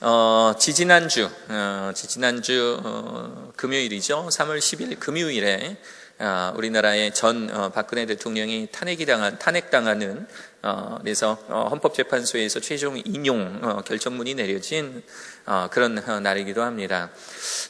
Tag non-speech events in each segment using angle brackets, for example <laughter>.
어, 지지난주, 어, 지지난주 어, 금요일이죠. 3월 10일 금요일에 어, 우리나라의 전 어, 박근혜 대통령이 탄핵이 당한 탄핵당하는 어, 그래서 어, 헌법재판소에서 최종 인용 어, 결정문이 내려진 어, 그런 어, 날이기도 합니다.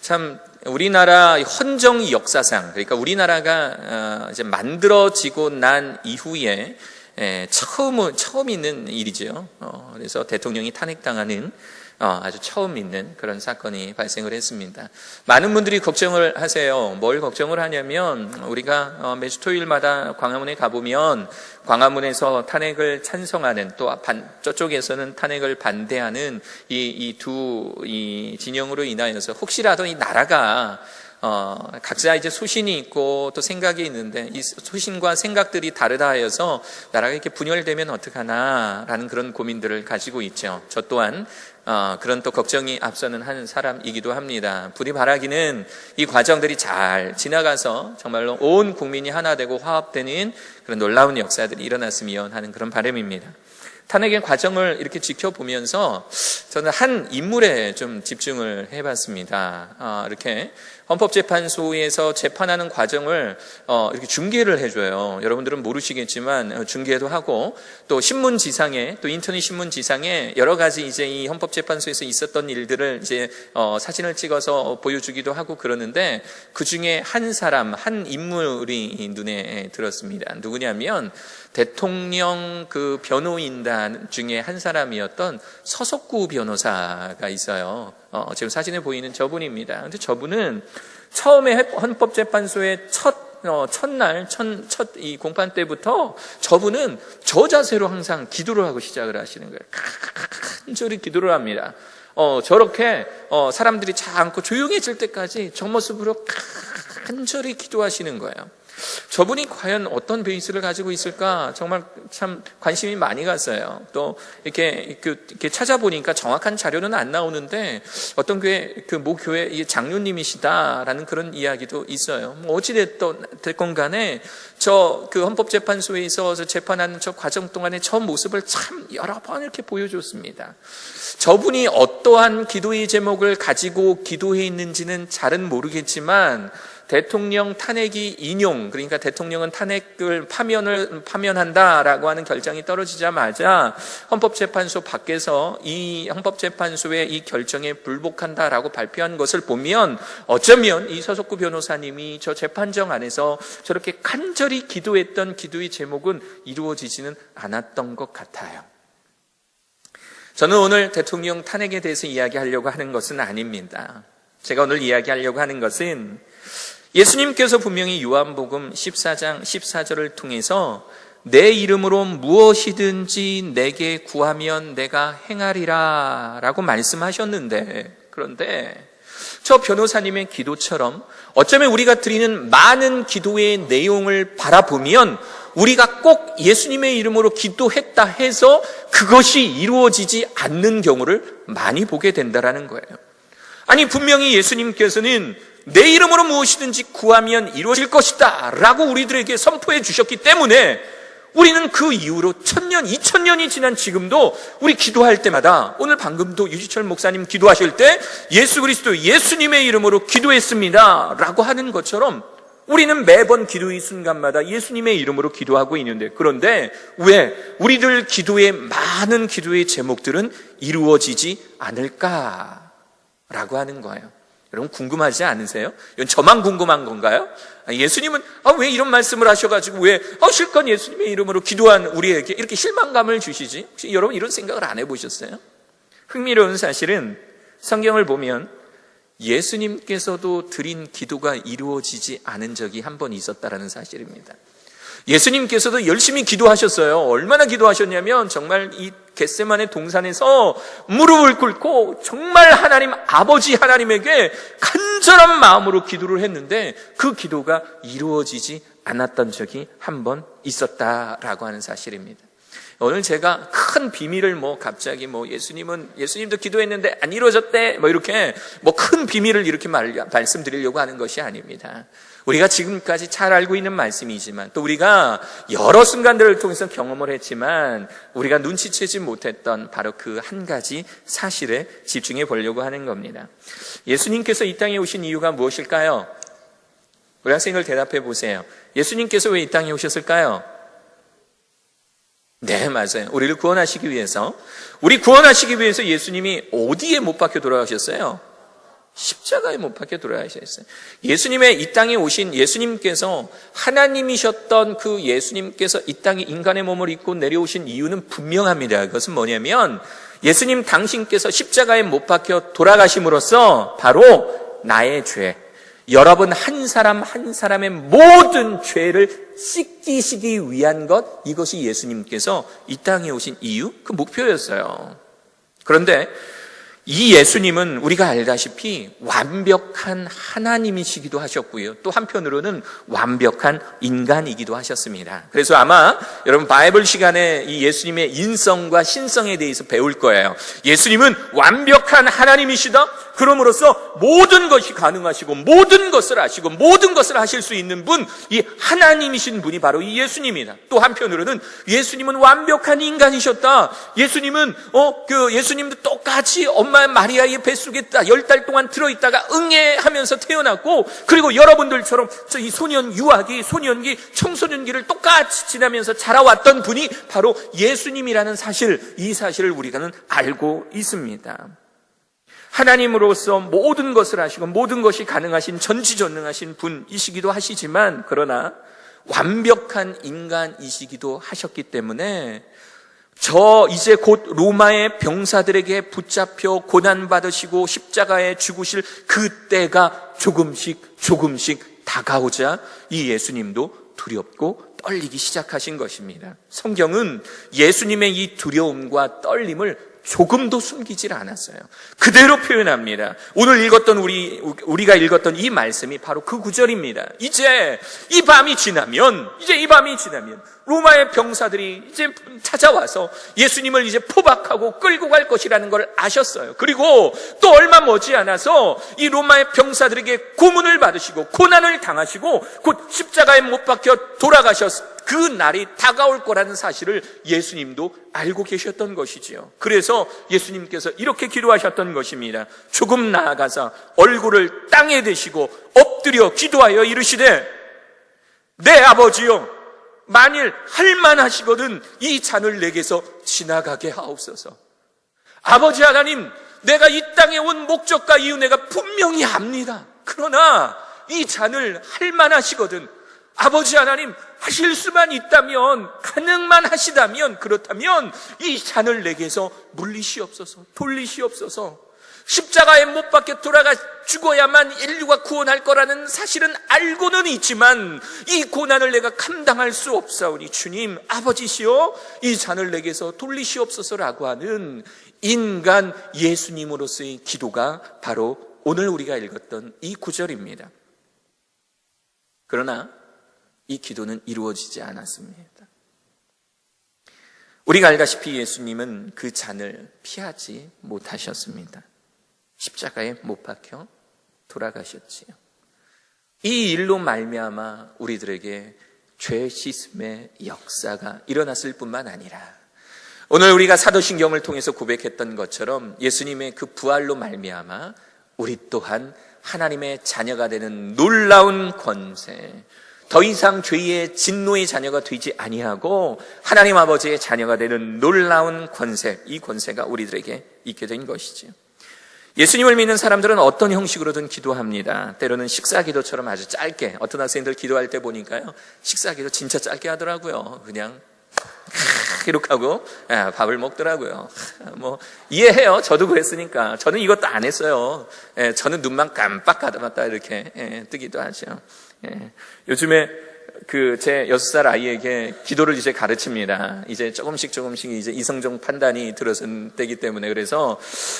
참 우리나라 헌정 역사상 그러니까 우리나라가 어, 이제 만들어지고 난 이후에 예, 처음 처음 있는 일이죠. 어, 그래서 대통령이 탄핵당하는 어, 아주 처음 있는 그런 사건이 발생을 했습니다. 많은 분들이 걱정을 하세요. 뭘 걱정을 하냐면 우리가 어, 매주 토요일마다 광화문에 가보면 광화문에서 탄핵을 찬성하는 또 반, 저쪽에서는 탄핵을 반대하는 이두이 진영으로 인하여서 혹시라도 이 나라가 어, 각자 이제 소신이 있고 또 생각이 있는데 이 소신과 생각들이 다르다 하여서 나라가 이렇게 분열되면 어떡하나라는 그런 고민들을 가지고 있죠. 저 또한 어, 그런 또 걱정이 앞서는 한 사람이기도 합니다. 부디 바라기는 이 과정들이 잘 지나가서 정말로 온 국민이 하나 되고 화합되는 그런 놀라운 역사들이 일어났으면 하는 그런 바람입니다. 탄핵의 과정을 이렇게 지켜보면서 저는 한 인물에 좀 집중을 해봤습니다. 아, 이렇게 헌법재판소에서 재판하는 과정을 어, 이렇게 중계를 해줘요. 여러분들은 모르시겠지만 어, 중계도 하고 또 신문 지상에 또 인터넷 신문 지상에 여러 가지 이제 이 헌법재판소에서 있었던 일들을 이제 어, 사진을 찍어서 보여주기도 하고 그러는데 그 중에 한 사람 한 인물이 눈에 들었습니다. 누구냐면 대통령 그 변호인단 중에 한 사람이었던 서석구 변호사가 있어요. 어, 지금 사진에 보이는 저분입니다. 근데 저분은 처음에 헌법재판소의 첫 어, 첫날, 첫, 첫, 이 공판 때부터 저분은 저 자세로 항상 기도를 하고 시작을 하시는 거예요. 간절히 기도를 합니다. 어, 저렇게, 어, 사람들이 잘 앉고 조용해질 때까지 저 모습으로 간절히 기도하시는 거예요. 저분이 과연 어떤 베이스를 가지고 있을까 정말 참 관심이 많이 갔어요. 또 이렇게, 이렇게 찾아보니까 정확한 자료는 안 나오는데 어떤 교회 그 모 교회 장로님이시다라는 그런 이야기도 있어요. 뭐 어찌됐건 간에 저 그 헌법재판소에서 재판하는 저 과정 동안에 저 모습을 참 여러 번 이렇게 보여줬습니다. 저분이 어떠한 기도의 제목을 가지고 기도해 있는지는 잘은 모르겠지만 대통령 탄핵이 인용, 그러니까 대통령은 탄핵을 파면을 파면한다라고 하는 결정이 떨어지자마자 헌법재판소 밖에서 이 헌법재판소의 이 결정에 불복한다라고 발표한 것을 보면 어쩌면 이 서석구 변호사님이 저 재판정 안에서 저렇게 간절히 기도했던 기도의 제목은 이루어지지는 않았던 것 같아요. 저는 오늘 대통령 탄핵에 대해서 이야기하려고 하는 것은 아닙니다. 제가 오늘 이야기하려고 하는 것은 예수님께서 분명히 요한복음 14장 14절을 통해서 내 이름으로 무엇이든지 내게 구하면 내가 행하리라 라고 말씀하셨는데 그런데 저 변호사님의 기도처럼 어쩌면 우리가 드리는 많은 기도의 내용을 바라보면 우리가 꼭 예수님의 이름으로 기도했다 해서 그것이 이루어지지 않는 경우를 많이 보게 된다라는 거예요. 아니 분명히 예수님께서는 내 이름으로 무엇이든지 구하면 이루어질 것이다 라고 우리들에게 선포해 주셨기 때문에 우리는 그 이후로 천년, 이천년이 지난 지금도 우리 기도할 때마다 오늘 방금도 유지철 목사님 기도하실 때 예수 그리스도 예수님의 이름으로 기도했습니다 라고 하는 것처럼 우리는 매번 기도의 순간마다 예수님의 이름으로 기도하고 있는데 그런데 왜 우리들 기도의 많은 기도의 제목들은 이루어지지 않을까라고 하는 거예요. 여러분 궁금하지 않으세요? 이건 저만 궁금한 건가요? 아, 예수님은 아, 왜 이런 말씀을 하셔가지고 왜 아, 실컷 예수님의 이름으로 기도한 우리에게 이렇게 실망감을 주시지? 혹시 여러분 이런 생각을 안 해보셨어요? 흥미로운 사실은 성경을 보면 예수님께서도 드린 기도가 이루어지지 않은 적이 한 번 있었다라는 사실입니다. 예수님께서도 열심히 기도하셨어요. 얼마나 기도하셨냐면 정말 이 겟세만의 동산에서 무릎을 꿇고 정말 하나님 아버지 하나님에게 간절한 마음으로 기도를 했는데 그 기도가 이루어지지 않았던 적이 한 번 있었다라고 하는 사실입니다. 오늘 제가 큰 비밀을 뭐 갑자기 뭐 예수님은 예수님도 기도했는데 안 이루어졌대 뭐 이렇게 뭐 큰 비밀을 이렇게 말, 말씀드리려고 하는 것이 아닙니다. 우리가 지금까지 잘 알고 있는 말씀이지만 또 우리가 여러 순간들을 통해서 경험을 했지만 우리가 눈치채지 못했던 바로 그 한 가지 사실에 집중해 보려고 하는 겁니다. 예수님께서 이 땅에 오신 이유가 무엇일까요? 우리 학생들 대답해 보세요. 예수님께서 왜 이 땅에 오셨을까요? 네, 맞아요. 우리를 구원하시기 위해서. 우리 구원하시기 위해서 예수님이 어디에 못 박혀 돌아가셨어요? 십자가에 못 박혀 돌아가셨어요. 예수님의 이 땅에 오신 예수님께서 하나님이셨던 그 예수님께서 이 땅에 인간의 몸을 입고 내려오신 이유는 분명합니다. 그것은 뭐냐면 예수님 당신께서 십자가에 못 박혀 돌아가심으로써 바로 나의 죄, 여러분 한 사람 한 사람의 모든 죄를 씻기시기 위한 것 이것이 예수님께서 이 땅에 오신 이유 그 목표였어요. 그런데 이 예수님은 우리가 알다시피 완벽한 하나님이시기도 하셨고요. 또 한편으로는 완벽한 인간이기도 하셨습니다. 그래서 아마 여러분 바이블 시간에 이 예수님의 인성과 신성에 대해서 배울 거예요. 예수님은 완벽한 하나님이시다. 그럼으로써 모든 것이 가능하시고 모든 것을 아시고 모든 것을 하실 수 있는 분, 이 하나님이신 분이 바로 이 예수님이다. 또 한편으로는 예수님은 완벽한 인간이셨다. 예수님은 어 그 예수님도 똑같이 엄마 마리아의 뱃속에 열 달 동안 들어있다가 응애하면서 태어났고 그리고 여러분들처럼 저이 소년 유아기, 소년기, 청소년기를 똑같이 지나면서 자라왔던 분이 바로 예수님이라는 사실, 이 사실을 우리가는 알고 있습니다. 하나님으로서 모든 것을 하시고 모든 것이 가능하신 전지전능하신 분이시기도 하시지만 그러나 완벽한 인간이시기도 하셨기 때문에 저 이제 곧 로마의 병사들에게 붙잡혀 고난받으시고 십자가에 죽으실 그때가 조금씩 조금씩 다가오자 이 예수님도 두렵고 떨리기 시작하신 것입니다. 성경은 예수님의 이 두려움과 떨림을 조금도 숨기질 않았어요. 그대로 표현합니다. 오늘 읽었던 우리, 우리가 읽었던 이 말씀이 바로 그 구절입니다. 이제 이 밤이 지나면, 이제 이 밤이 지나면, 로마의 병사들이 이제 찾아와서 예수님을 이제 포박하고 끌고 갈 것이라는 걸 아셨어요. 그리고 또 얼마 머지 않아서 이 로마의 병사들에게 고문을 받으시고 고난을 당하시고 곧 십자가에 못 박혀 돌아가셨 그 날이 다가올 거라는 사실을 예수님도 알고 계셨던 것이지요. 그래서 예수님께서 이렇게 기도하셨던 것입니다. 조금 나아가서 얼굴을 땅에 대시고 엎드려 기도하여 이르시되 내 아버지요 만일 할만하시거든 이 잔을 내게서 지나가게 하옵소서. 아버지 하나님, 내가 이 땅에 온 목적과 이유 내가 분명히 압니다. 그러나 이 잔을 할만하시거든 아버지 하나님 하실 수만 있다면 가능만 하시다면 그렇다면 이 잔을 내게서 물리시옵소서 돌리시옵소서 십자가에 못 박혀 돌아가 죽어야만 인류가 구원할 거라는 사실은 알고는 있지만 이 고난을 내가 감당할 수 없사오니 주님 아버지시여 이 잔을 내게서 돌리시옵소서라고 하는 인간 예수님으로서의 기도가 바로 오늘 우리가 읽었던 이 구절입니다. 그러나 이 기도는 이루어지지 않았습니다. 우리가 알다시피 예수님은 그 잔을 피하지 못하셨습니다. 십자가에 못 박혀 돌아가셨지요. 이 일로 말미암아 우리들에게 죄 씻음의 역사가 일어났을 뿐만 아니라 오늘 우리가 사도신경을 통해서 고백했던 것처럼 예수님의 그 부활로 말미암아 우리 또한 하나님의 자녀가 되는 놀라운 권세, 더 이상 죄의 진노의 자녀가 되지 아니하고 하나님 아버지의 자녀가 되는 놀라운 권세, 이 권세가 우리들에게 있게 된 것이지요. 예수님을 믿는 사람들은 어떤 형식으로든 기도합니다. 때로는 식사 기도처럼 아주 짧게, 어떤 학생들 기도할 때 보니까요, 식사 기도 진짜 짧게 하더라고요. 그냥, <laughs> 이렇게 하고, 예, 밥을 먹더라고요. <laughs> 뭐, 이해해요. 저도 그랬으니까. 저는 이것도 안 했어요. 예, 저는 눈만 깜빡 가다마다 이렇게 예, 뜨기도 하죠. 예. 요즘에 그제 여섯 살 아이에게 기도를 이제 가르칩니다. 이제 조금씩 조금씩 이제 이성적 판단이 들어선 때기 때문에 그래서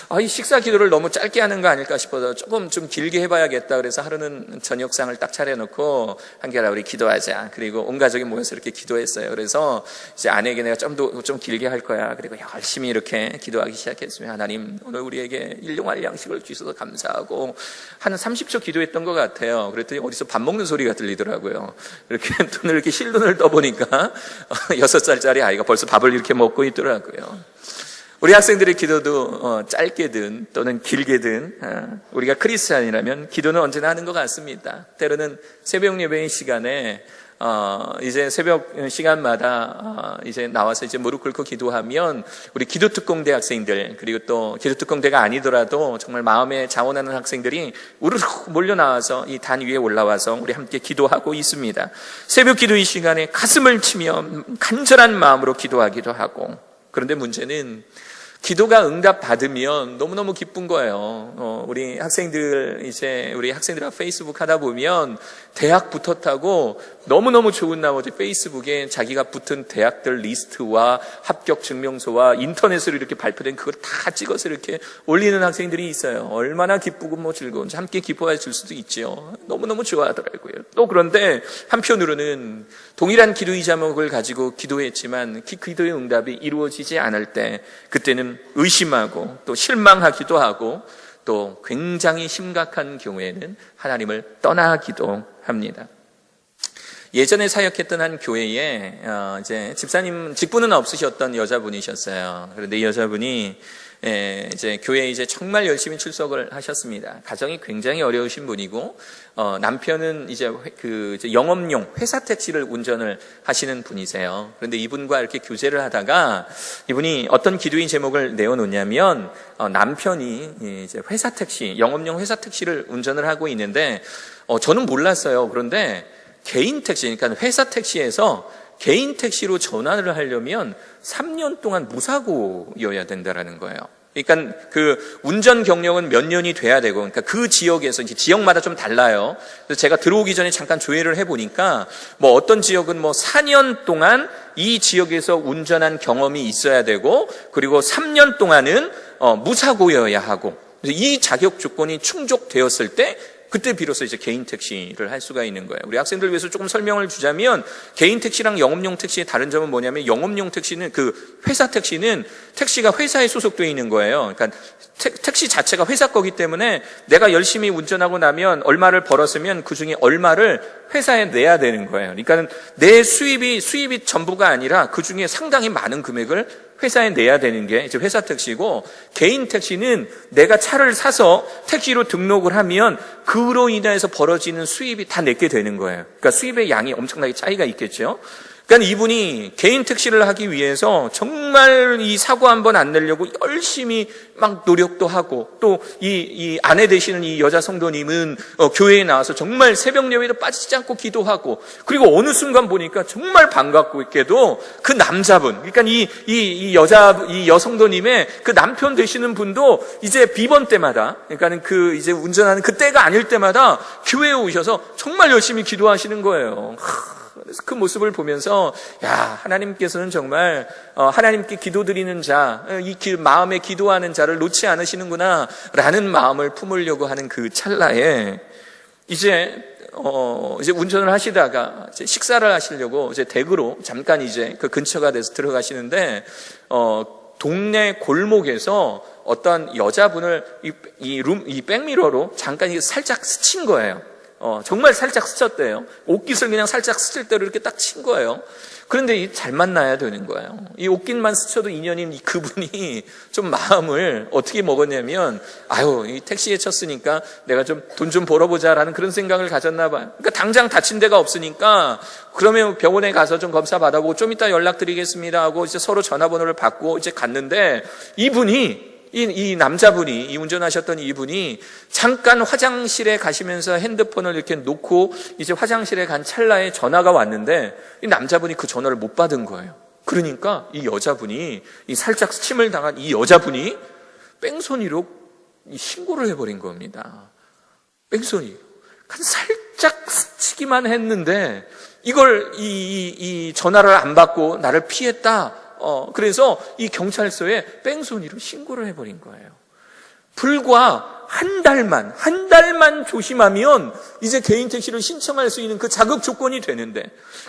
아, 이 식사 기도를 너무 짧게 하는 거 아닐까 싶어서 조금 좀 길게 해봐야겠다. 그래서 하루는 저녁상을 딱 차려놓고 한결아 우리 기도하자. 그리고 온 가족이 모여서 이렇게 기도했어요. 그래서 이제 아내에게 내가 좀 더 좀 길게 할 거야. 그리고 열심히 이렇게 기도하기 시작했으면 하나님 오늘 우리에게 일용할 양식을 주셔서 감사하고 한 30초 기도했던 것 같아요. 그랬더니 어디서 밥 먹는 소리가 들리더라고요. 이렇게 눈을 이렇게 실눈을 떠보니까 <laughs> 여섯 살짜리 아이가 벌써 밥을 이렇게 먹고 있더라고요. 우리 학생들의 기도도 어, 짧게든 또는 길게든 어, 우리가 크리스찬이라면 기도는 언제나 하는 것 같습니다. 때로는 새벽 예배의 시간에 어, 이제 새벽 시간마다 어, 이제 나와서 이제 무릎 꿇고 기도하면 우리 기도특공대 학생들 그리고 또 기도특공대가 아니더라도 정말 마음에 자원하는 학생들이 우르르 몰려 나와서 이 단 위에 올라와서 우리 함께 기도하고 있습니다. 새벽 기도 이 시간에 가슴을 치며 간절한 마음으로 기도하기도 하고 그런데 문제는 기도가 응답 받으면 너무너무 기쁜 거예요. 어, 우리 학생들, 이제 우리 학생들하고 페이스북 하다 보면 대학 붙었다고 너무너무 좋은 나머지 페이스북에 자기가 붙은 대학들 리스트와 합격 증명서와 인터넷으로 이렇게 발표된 그걸 다 찍어서 이렇게 올리는 학생들이 있어요. 얼마나 기쁘고 뭐 즐거운지 함께 기뻐해 줄 수도 있죠. 너무너무 좋아하더라고요. 또 그런데 한편으로는 동일한 기도의 제목을 가지고 기도했지만 그 기도의 응답이 이루어지지 않을 때 그때는 의심하고 또 실망하기도 하고 또 굉장히 심각한 경우에는 하나님을 떠나기도 합니다. 예전에 사역했던 한 교회에 어, 이제 집사님 직분은 없으셨던 여자분이셨어요. 그런데 이 여자분이 예, 이제 교회에 이제 정말 열심히 출석을 하셨습니다. 가정이 굉장히 어려우신 분이고 어, 남편은 이제 회- 그 영업용 회사 택시를 운전을 하시는 분이세요. 그런데 이분과 이렇게 교제를 하다가 이분이 어떤 기도인 제목을 내어놓냐면 어, 남편이 이 이제 회사 택시 영업용 회사 택시를 운전을 하고 있는데 어, 저는 몰랐어요. 그런데 개인 택시, 그러니까 회사 택시에서 개인 택시로 전환을 하려면 3년 동안 무사고여야 된다라는 거예요. 그러니까 그 운전 경력은 몇 년이 돼야 되고, 그러니까 그 지역에서 이제 지역마다 좀 달라요. 그래서 제가 들어오기 전에 잠깐 조회를 해보니까 뭐 어떤 지역은 뭐 4년 동안 이 지역에서 운전한 경험이 있어야 되고, 그리고 3년 동안은 어, 무사고여야 하고, 이 자격 조건이 충족되었을 때 그때 비로소 이제 개인 택시를 할 수가 있는 거예요. 우리 학생들 위해서 조금 설명을 주자면 개인 택시랑 영업용 택시의 다른 점은 뭐냐면 영업용 택시는 그 회사 택시는 택시가 회사에 소속되어 있는 거예요. 그러니까 택- 택시 자체가 회사 거기 때문에 내가 열심히 운전하고 나면 얼마를 벌었으면 그 중에 얼마를 회사에 내야 되는 거예요. 그러니까 내 수입이 수입이 전부가 아니라 그 중에 상당히 많은 금액을 회사에 내야 되는 게 이제 회사 택시고 개인 택시는 내가 차를 사서 택시로 등록을 하면 그로 인해서 벌어지는 수입이 다 내게 되는 거예요. 그러니까 수입의 양이 엄청나게 차이가 있겠죠. 그러니까 이분이 개인 택시를 하기 위해서 정말 이 사고 한번 안 내려고 열심히 막 노력도 하고 또 이 이 아내 되시는 이 여자 성도님은 어, 교회에 나와서 정말 새벽 예배도 빠지지 않고 기도하고 그리고 어느 순간 보니까 정말 반갑고 있게도 그 남자분 그러니까 이 이 이 여자 이 여성도님의 그 남편 되시는 분도 이제 비번 때마다 그러니까는 그 이제 운전하는 그 때가 아닐 때마다 교회에 오셔서 정말 열심히 기도하시는 거예요. 하, 그래서 그 모습을 보면서 야 하나님께서는 정말 어, 하나님께 기도드리는 자, 어, 이 기- 마음에 기도하는 자를 놓지 않으시는구나라는 마음을 품으려고 하는 그 찰나에 이제 어, 이제 운전을 하시다가 이제 식사를 하시려고 이제 댁으로 잠깐 이제 그 근처가 돼서 들어가시는데 어, 동네 골목에서 어떤 여자분을 이, 이 룸, 이 백미러로 잠깐 살짝 스친 거예요. 어, 정말 살짝 스쳤대요. 옷깃을 그냥 살짝 스칠 대로 이렇게 딱 친 거예요. 그런데 이잘 만나야 되는 거예요. 이 옷깃만 스쳐도 인연인 이 그분이 <laughs> 좀 마음을 어떻게 먹었냐면, 아유, 이 택시에 쳤으니까 내가 좀돈좀 벌어보자라는 그런 생각을 가졌나 봐요. 그러니까 당장 다친 데가 없으니까 그러면 병원에 가서 좀 검사 받아보고 좀 이따 연락드리겠습니다 하고 이제 서로 전화번호를 받고 이제 갔는데 이분이 이, 이 남자분이, 이 운전하셨던 이분이 잠깐 화장실에 가시면서 핸드폰을 이렇게 놓고 이제 화장실에 간 찰나에 전화가 왔는데 이 남자분이 그 전화를 못 받은 거예요. 그러니까 이 여자분이, 이 살짝 스침을 당한 이 여자분이 뺑소니로 이 신고를 해버린 겁니다. 뺑소니. 한 살짝 스치기만 했는데 이걸 이, 이, 이 전화를 안 받고 나를 피했다. 어, 그래서 이 경찰서에 뺑소니로 신고를 해버린 거예요. 불과 한 달만, 한 달만 조심하면 이제 개인 택시를 신청할 수 있는 그 자격 조건이 되는데,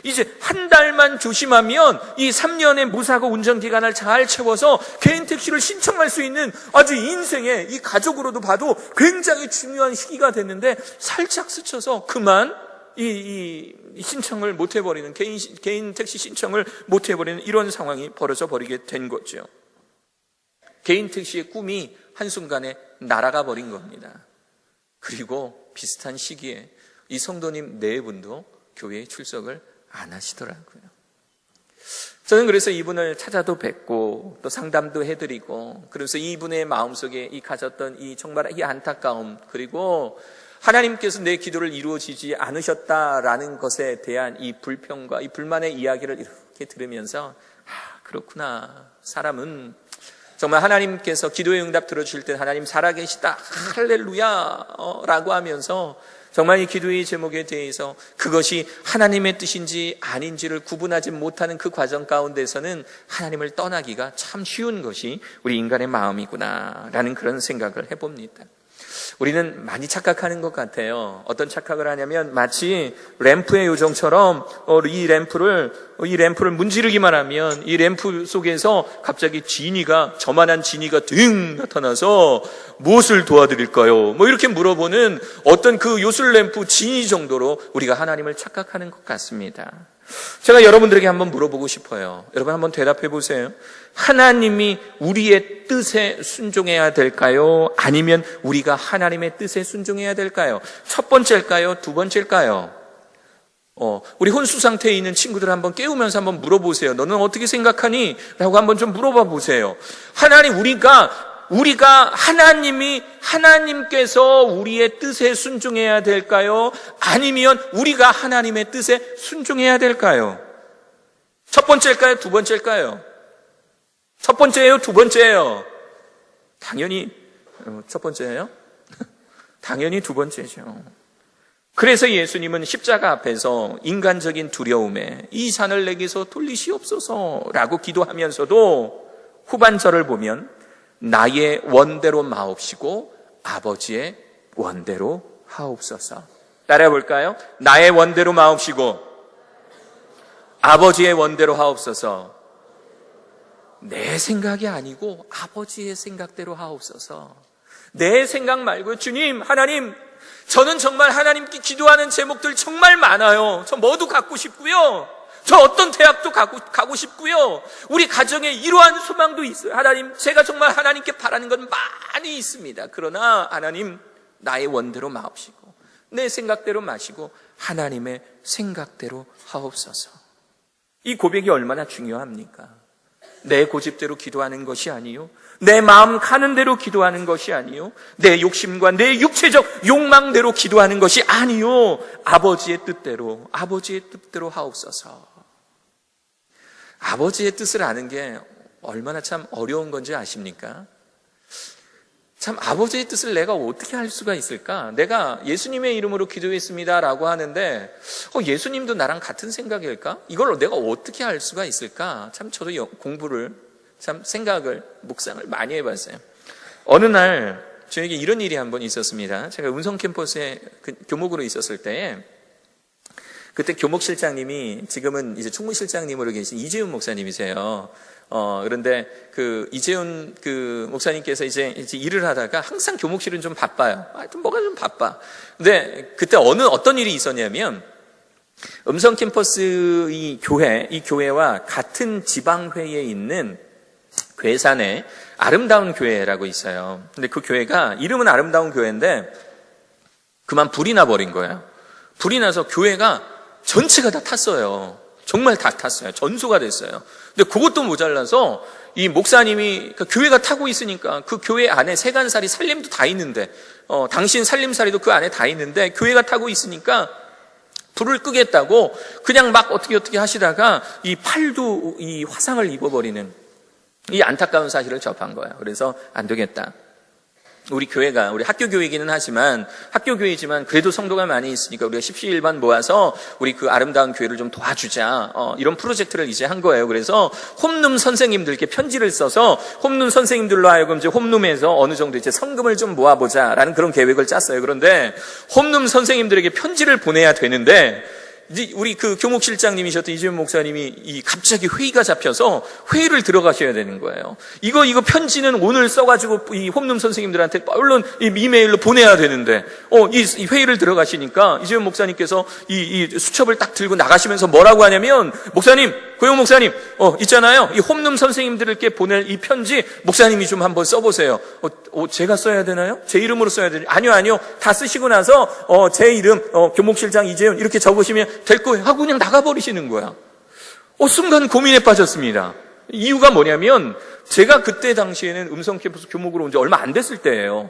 이제 한 달만 조심하면 이 3년의 무사고 운전 기간을 잘 채워서 개인 택시를 신청할 수 있는 아주 인생의 이 가족으로도 봐도 굉장히 중요한 시기가 됐는데, 살짝 스쳐서 그만 이, 이 신청을 못 해버리는, 개인, 개인 택시 신청을 못 해버리는 이런 상황이 벌어져 버리게 된 거죠. 개인 택시의 꿈이 한순간에 날아가 버린 겁니다. 그리고 비슷한 시기에 이 성도님 네 분도 교회에 출석을 안 하시더라고요. 저는 그래서 이분을 찾아도 뵙고 또 상담도 해드리고 그래서 이분의 마음속에 이 가졌던 이 정말 이 안타까움 그리고 하나님께서 내 기도를 이루어지지 않으셨다라는 것에 대한 이 불평과 이 불만의 이야기를 이렇게 들으면서 아, 그렇구나. 사람은 정말 하나님께서 기도의 응답 들어주실 때 하나님 살아계시다. 할렐루야. 어, 라고 하면서 정말 이 기도의 제목에 대해서 그것이 하나님의 뜻인지 아닌지를 구분하지 못하는 그 과정 가운데서는 하나님을 떠나기가 참 쉬운 것이 우리 인간의 마음이구나. 라는 그런 생각을 해봅니다. 우리는 많이 착각하는 것 같아요. 어떤 착각을 하냐면 마치 램프의 요정처럼 어, 이 램프를 이 램프를 문지르기만 하면 이 램프 속에서 갑자기 지니가 저만한 지니가 등 나타나서 무엇을 도와드릴까요? 뭐 이렇게 물어보는 어떤 그 요술 램프 지니 정도로 우리가 하나님을 착각하는 것 같습니다. 제가 여러분들에게 한번 물어보고 싶어요. 여러분 한번 대답해 보세요. 하나님이 우리의 뜻에 순종해야 될까요? 아니면 우리가 하나님의 뜻에 순종해야 될까요? 첫 번째일까요? 두 번째일까요? 어, 우리 혼수 상태에 있는 친구들 한번 깨우면서 한번 물어보세요. 너는 어떻게 생각하니? 라고 한번 좀 물어봐 보세요. 하나님, 우리가, 우리가 하나님이, 하나님께서 우리의 뜻에 순종해야 될까요? 아니면 우리가 하나님의 뜻에 순종해야 될까요? 첫 번째일까요? 두 번째일까요? 첫 번째예요? 두 번째예요? 당연히, 어, 첫 번째예요? <laughs> 당연히 두 번째죠. 그래서 예수님은 십자가 앞에서 인간적인 두려움에 이 산을 내게서 돌리시옵소서라고 기도하면서도 후반절을 보면 나의 원대로 마옵시고 아버지의 원대로 하옵소서. 따라해 볼까요? 나의 원대로 마옵시고 아버지의 원대로 하옵소서. 내 생각이 아니고 아버지의 생각대로 하옵소서. 내 생각 말고 주님, 하나님, 저는 정말 하나님께 기도하는 제목들 정말 많아요. 저 뭐도 갖고 싶고요. 저 어떤 대학도 가고, 가고 싶고요. 우리 가정에 이러한 소망도 있어요. 하나님, 제가 정말 하나님께 바라는 건 많이 있습니다. 그러나 하나님, 나의 원대로 마옵시고, 내 생각대로 마시고, 하나님의 생각대로 하옵소서. 이 고백이 얼마나 중요합니까? 내 고집대로 기도하는 것이 아니요. 내 마음 가는 대로 기도하는 것이 아니요. 내 욕심과 내 육체적 욕망대로 기도하는 것이 아니요. 아버지의 뜻대로, 아버지의 뜻대로 하옵소서. 아버지의 뜻을 아는 게 얼마나 참 어려운 건지 아십니까? 참 아버지의 뜻을 내가 어떻게 할 수가 있을까? 내가 예수님의 이름으로 기도했습니다라고 하는데 어, 예수님도 나랑 같은 생각일까? 이걸 내가 어떻게 할 수가 있을까? 참 저도 공부를 참 생각을 묵상을 많이 해봤어요. 어느 날 저에게 이런 일이 한 번 있었습니다. 제가 운성 캠퍼스에 그 교목으로 있었을 때에 그때 교목실장님이 지금은 이제 총무실장님으로 계신 이재훈 목사님이세요. 어, 그런데 그 이재훈 그 목사님께서 이제, 이제 일을 하다가 항상 교목실은 좀 바빠요. 하여튼 뭐가 좀 바빠. 근데 그때 어느 어떤 일이 있었냐면 음성 캠퍼스 이 교회, 이 교회와 같은 지방회에 있는 괴산에 아름다운 교회라고 있어요. 근데 그 교회가 이름은 아름다운 교회인데 그만 불이 나 버린 거예요. 불이 나서 교회가 전체가 다 탔어요. 정말 다 탔어요. 전소가 됐어요. 근데 그것도 모자라서 이 목사님이 그 교회가 타고 있으니까 그 교회 안에 세간살이 살림도 다 있는데 어, 당신 살림살이도 그 안에 다 있는데 교회가 타고 있으니까 불을 끄겠다고 그냥 막 어떻게 어떻게 하시다가 이 팔도 이 화상을 입어버리는 이 안타까운 사실을 접한 거예요. 그래서 안 되겠다. 우리 교회가 우리 학교 교회이기는 하지만 학교 교회지만 그래도 성도가 많이 있으니까 우리가 십시일반 모아서 우리 그 아름다운 교회를 좀 도와주자 어, 이런 프로젝트를 이제 한 거예요. 그래서 홈룸 선생님들께 편지를 써서 홈룸 선생님들로 하여금 이제 홈룸에서 어느 정도 이제 성금을 좀 모아보자라는 그런 계획을 짰어요. 그런데 홈룸 선생님들에게 편지를 보내야 되는데 우리 그 교목실장님이셨던 이재용 목사님이 이 갑자기 회의가 잡혀서 회의를 들어가셔야 되는 거예요. 이거 이거 편지는 오늘 써가지고 이 홈룸 선생님들한테 얼른 이 이메일로 보내야 되는데 어이 이 회의를 들어가시니까 이재용 목사님께서 이, 이 수첩을 딱 들고 나가시면서 뭐라고 하냐면 목사님 고용 목사님 어 있잖아요 이 홈룸 선생님들께 보낼 이 편지 목사님이 좀 한번 써보세요. 어, 어, 제가 써야 되나요? 제 이름으로 써야 되나요? 아니요 아니요 다 쓰시고 나서 어, 제 이름 어, 교목실장 이재용 이렇게 적으시면 될 거예요 하고 그냥 나가버리시는 거야. 어, 순간 고민에 빠졌습니다. 이유가 뭐냐면 제가 그때 당시에는 음성 캠퍼스 교목으로 온 지 얼마 안 됐을 때예요.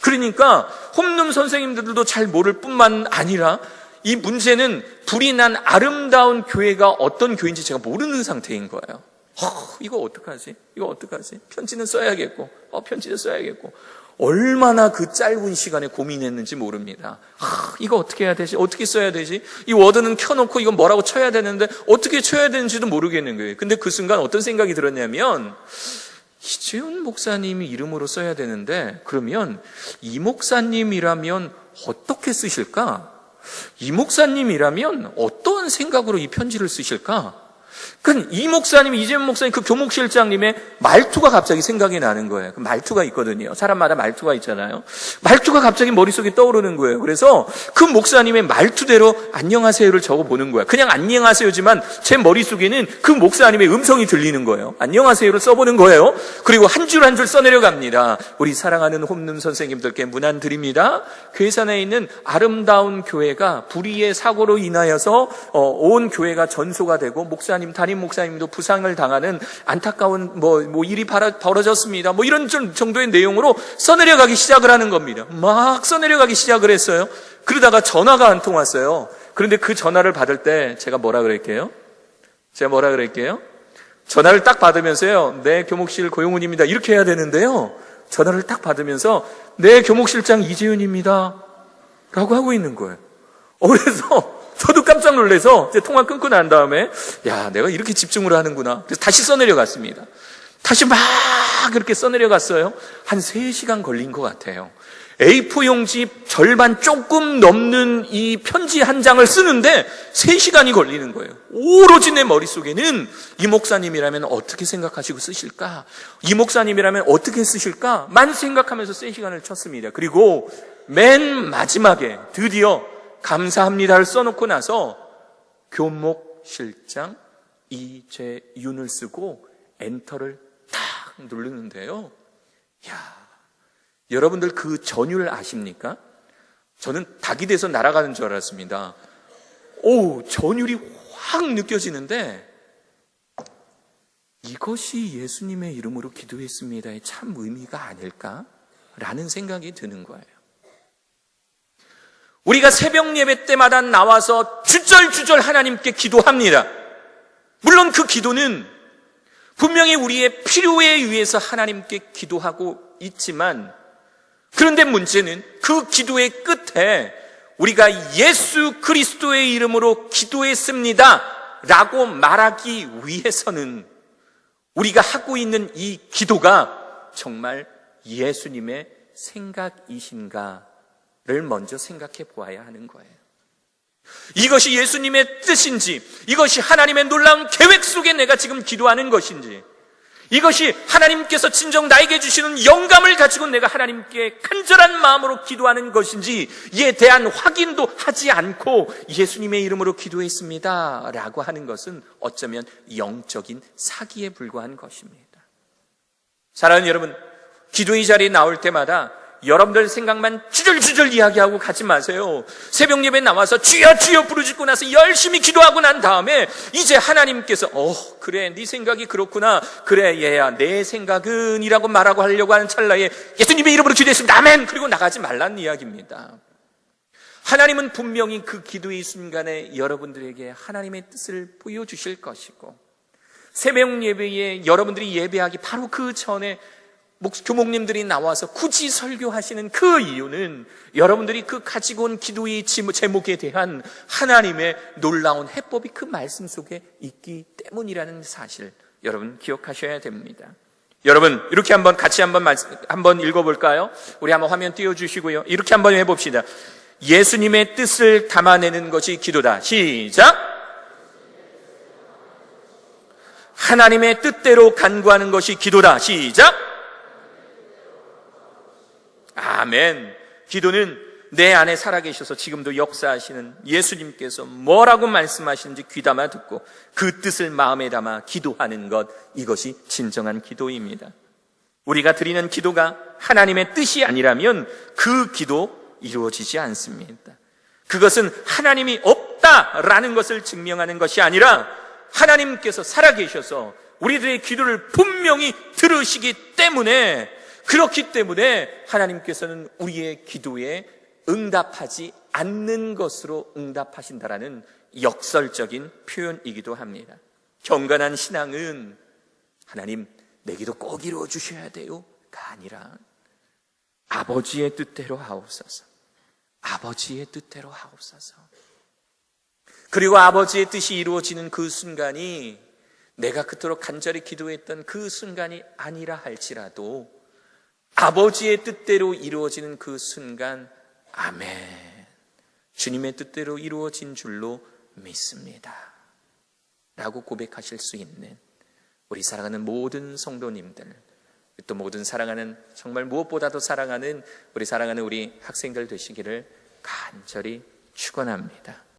그러니까 홈룸 선생님들도 잘 모를 뿐만 아니라 이 문제는 불이 난 아름다운 교회가 어떤 교회인지 제가 모르는 상태인 거예요. 어, 이거 어떡하지? 이거 어떡하지? 편지는 써야겠고, 어, 편지는 써야겠고. 얼마나 그 짧은 시간에 고민했는지 모릅니다. 아, 이거 어떻게 해야 되지? 어떻게 써야 되지? 이 워드는 켜놓고 이건 뭐라고 쳐야 되는데 어떻게 쳐야 되는지도 모르겠는 거예요. 근데 그 순간 어떤 생각이 들었냐면 이재훈 목사님이 이름으로 써야 되는데 그러면 이 목사님이라면 어떻게 쓰실까? 이 목사님이라면 어떤 생각으로 이 편지를 쓰실까? 그이 목사님, 이재명 목사님, 그 교목실장님의 말투가 갑자기 생각이 나는 거예요. 그 말투가 있거든요. 사람마다 말투가 있잖아요. 말투가 갑자기 머릿속에 떠오르는 거예요. 그래서 그 목사님의 말투대로 안녕하세요를 적어보는 거야. 그냥 안녕하세요지만 제 머릿속에는 그 목사님의 음성이 들리는 거예요. 안녕하세요를 써보는 거예요. 그리고 한 줄 한줄 써내려갑니다. 우리 사랑하는 홈룸 선생님들께 문안 드립니다. 괴산에 있는 아름다운 교회가 불의의 사고로 인하여서 어, 온 교회가 전소가 되고 목사님 담임 목사님도 부상을 당하는 안타까운 뭐, 뭐 일이 벌어졌습니다. 뭐 이런 정도의 내용으로 써내려가기 시작을 하는 겁니다. 막 써내려가기 시작을 했어요. 그러다가 전화가 한 통 왔어요. 그런데 그 전화를 받을 때 제가 뭐라 그랬게요? 제가 뭐라 그랬게요? 전화를 딱 받으면서요. 네, 교목실 고용훈입니다. 이렇게 해야 되는데요. 전화를 딱 받으면서 네, 교목실장 이재윤입니다. 라고 하고 있는 거예요. 어, 그래서 저도 깜짝 놀라서 이제 통화 끊고 난 다음에 야 내가 이렇게 집중을 하는구나. 그래서 다시 써내려 갔습니다. 다시 막 그렇게 써내려 갔어요. 한 3시간 걸린 것 같아요. A4 용지 절반 조금 넘는 이 편지 한 장을 쓰는데 3시간이 걸리는 거예요. 오로지 내 머릿속에는 이 목사님이라면 어떻게 생각하시고 쓰실까? 이 목사님이라면 어떻게 쓰실까? 만 생각하면서 3시간을 쳤습니다. 그리고 맨 마지막에 드디어 감사합니다를 써놓고 나서 교목 실장 이재윤을 쓰고 엔터를 탁 누르는데요. 야, 여러분들 그 전율 아십니까? 저는 닭이 돼서 날아가는 줄 알았습니다. 오, 전율이 확 느껴지는데 이것이 예수님의 이름으로 기도했습니다의 참 의미가 아닐까? 라는 생각이 드는 거예요. 우리가 새벽 예배 때마다 나와서 주절주절 하나님께 기도합니다. 물론 그 기도는 분명히 우리의 필요에 의해서 하나님께 기도하고 있지만 그런데 문제는 그 기도의 끝에 우리가 예수 그리스도의 이름으로 기도했습니다. 라고 말하기 위해서는 우리가 하고 있는 이 기도가 정말 예수님의 생각이신가 를 먼저 생각해 보아야 하는 거예요. 이것이 예수님의 뜻인지, 이것이 하나님의 놀라운 계획 속에 내가 지금 기도하는 것인지, 이것이 하나님께서 진정 나에게 주시는 영감을 가지고 내가 하나님께 간절한 마음으로 기도하는 것인지, 이에 대한 확인도 하지 않고 예수님의 이름으로 기도했습니다. 라고 하는 것은 어쩌면 영적인 사기에 불과한 것입니다. 사랑하는 여러분, 기도의 자리에 나올 때마다 여러분들 생각만 주절주절 이야기하고 가지 마세요. 새벽 예배 나와서 주여 주여 부르짖고 나서 열심히 기도하고 난 다음에 이제 하나님께서 어 그래 네 생각이 그렇구나 그래 얘야 내 생각은 이라고 말하고 하려고 하는 찰나에 예수님의 이름으로 기도했습니다. 아멘 그리고 나가지 말라는 이야기입니다. 하나님은 분명히 그 기도의 순간에 여러분들에게 하나님의 뜻을 보여주실 것이고 새벽 예배에 여러분들이 예배하기 바로 그 전에 목- 교목님들이 나와서 굳이 설교하시는 그 이유는 여러분들이 그 가지고 온 기도의 지- 제목에 대한 하나님의 놀라운 해법이 그 말씀 속에 있기 때문이라는 사실 여러분 기억하셔야 됩니다. 여러분 이렇게 한번 같이 한번 말씀, 한번 읽어볼까요? 우리 한번 화면 띄워주시고요. 이렇게 한번 해봅시다. 예수님의 뜻을 담아내는 것이 기도다. 시작. 하나님의 뜻대로 간구하는 것이 기도다. 시작. 아멘. 기도는 내 안에 살아계셔서 지금도 역사하시는 예수님께서 뭐라고 말씀하시는지 귀담아 듣고 그 뜻을 마음에 담아 기도하는 것, 이것이 진정한 기도입니다. 우리가 드리는 기도가 하나님의 뜻이 아니라면 그 기도 이루어지지 않습니다. 그것은 하나님이 없다라는 것을 증명하는 것이 아니라 하나님께서 살아계셔서 우리들의 기도를 분명히 들으시기 때문에 그렇기 때문에 하나님께서는 우리의 기도에 응답하지 않는 것으로 응답하신다라는 역설적인 표현이기도 합니다. 경건한 신앙은 하나님 내 기도 꼭 이루어 주셔야 돼요가 아니라 아버지의 뜻대로 하옵소서. 아버지의 뜻대로 하옵소서. 그리고 아버지의 뜻이 이루어지는 그 순간이 내가 그토록 간절히 기도했던 그 순간이 아니라 할지라도 아버지의 뜻대로 이루어지는 그 순간 아멘. 주님의 뜻대로 이루어진 줄로 믿습니다. 라고 고백하실 수 있는 우리 사랑하는 모든 성도님들, 또 모든 사랑하는 정말 무엇보다도 사랑하는 우리 사랑하는 우리 학생들 되시기를 간절히 축원합니다.